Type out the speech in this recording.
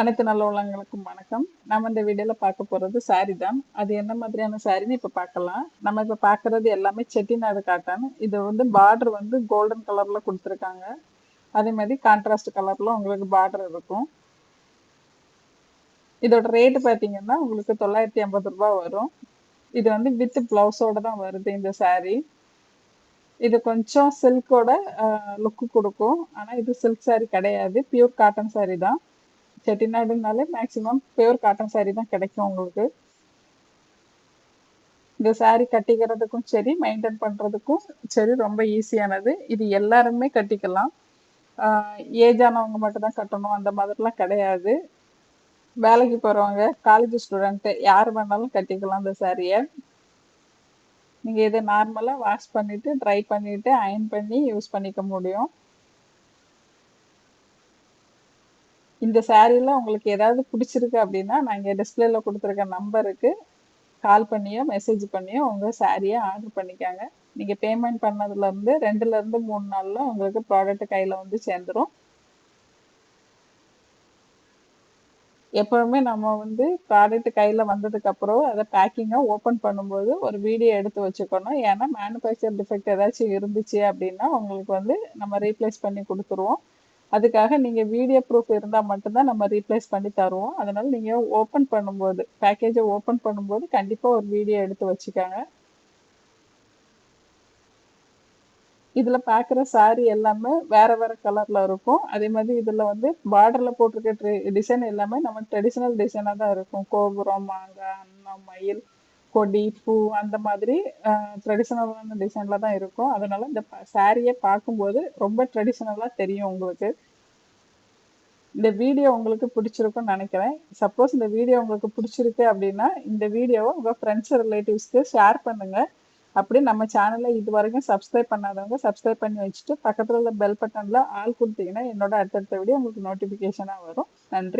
அனைத்து நல்ல உள்ளங்களுக்கும் வணக்கம். நம்ம இந்த வீடியோல பார்க்க போறது சாரி தான். அது என்ன மாதிரியான சாரின்னு இப்ப பார்க்கலாம். நம்ம இப்ப பார்க்குறது எல்லாமே செட்டிநாடு காட்டன். இது வந்து பார்டர் வந்து கோல்டன் கலர்ல கொடுத்துருக்காங்க. அதே மாதிரி கான்ட்ராஸ்ட் கலர்ல உங்களுக்கு பார்டர் இருக்கும். இதோட ரேட் பார்த்தீங்கன்னா உங்களுக்கு தொள்ளாயிரத்தி ஐம்பது ரூபாய் வரும். இது வந்து வித் பிளவுஸோட தான் வருது இந்த saree. இது கொஞ்சம் சில்கோட லுக்கு கொடுக்கும். ஆனால் இது சில்க் saree கிடையாது. பியூர் காட்டன் saree தான். செட்டிநாடுனாலே மேக்ஸிமம் பியூர் காட்டன் சாரீ தான் கிடைக்கும் உங்களுக்கு. இந்த saree கட்டிக்கிறதுக்கும் சரி மெயின்டைன் பண்ணுறதுக்கும் சரி ரொம்ப ஈஸியானது இது எல்லாருமே கட்டிக்கலாம். ஏஜ் ஆனவங்க மட்டும் தான் கட்டணும் அந்த மாதிரிலாம் கிடையாது. வேலைக்கு போகிறவங்க காலேஜ் ஸ்டூடெண்ட்டு யார் வேணாலும் கட்டிக்கலாம் இந்த சாரியை நீங்கள் இதை நார்மலாக வாஷ் பண்ணிவிட்டு ட்ரை பண்ணிவிட்டு அயன் பண்ணி யூஸ் பண்ணிக்க முடியும். இந்த சாரீல உங்களுக்கு ஏதாவது பிடிச்சிருக்கு அப்படின்னா நாங்கள் டிஸ்பிளேல கொடுத்துருக்க நம்பருக்கு கால் பண்ணியோ மெசேஜ் பண்ணியோ உங்க சாரியை ஆர்டர் பண்ணிக்காங்க. நீங்க பேமெண்ட் பண்ணதுல இருந்து ரெண்டுல இருந்து மூணு நாள்ல உங்களுக்கு ப்ராடக்ட் கையில வந்து சேர்ந்துரும். எப்பவுமே நம்ம வந்து ப்ராடக்ட் கையில் வந்ததுக்கு அப்புறம் அதை பேக்கிங்காக ஓப்பன் பண்ணும்போது ஒரு வீடியோ எடுத்து வச்சுக்கணும். ஏன்னா மேனுஃபேக்சர் டிஃபெக்ட் ஏதாச்சும் இருந்துச்சு அப்படின்னா உங்களுக்கு வந்து நம்ம ரீப்ளேஸ் பண்ணி கொடுத்துருவோம். அதுக்காக நீங்கள் வீடியோ ப்ரூஃப் இருந்தால் மட்டும்தான் நம்ம ரீப்ளேஸ் பண்ணி தருவோம். அதனால் நீங்கள் ஓப்பன் பண்ணும்போது பேக்கேஜை ஓப்பன் பண்ணும்போது கண்டிப்பாக ஒரு வீடியோ எடுத்து வச்சுக்காங்க. இதில் பார்க்குற சாரி எல்லாமே வேற வேறு கலரில் இருக்கும். அதே மாதிரி இதில் வந்து பார்டரில் போட்டிருக்க டிசைன் எல்லாமே நம்ம ட்ரெடிஷனல் டிசைனாக தான் இருக்கும். கோபுரம் மாங்காய் அன்னம் மயில் கொடி பூ அந்த மாதிரி ட்ரெடிஷ்னலான டிசைன்ல தான் இருக்கும். அதனால இந்த சாரியை பார்க்கும்போது ரொம்ப ட்ரெடிஷ்னலாக தெரியும் உங்களுக்கு. இந்த வீடியோ உங்களுக்கு பிடிச்சிருக்கும்னு நினைக்கிறேன். சப்போஸ் இந்த வீடியோ உங்களுக்கு பிடிச்சிருக்கு அப்படின்னா இந்த வீடியோவை உங்கள் ஃப்ரெண்ட்ஸ் ரிலேட்டிவ்ஸ்க்கு ஷேர் பண்ணுங்க. அப்படி நம்ம சேனலை இது வரைக்கும் சப்ஸ்கிரைப் பண்ணாதவங்க சப்ஸ்கிரைப் பண்ணி வச்சுட்டு பக்கத்தில் உள்ள பெல் பட்டனில் ஆள் கொடுத்தீங்கன்னா என்னோட அடுத்தடுத்த வீடியோ உங்களுக்கு நோட்டிஃபிகேஷனாக வரும். நன்றி.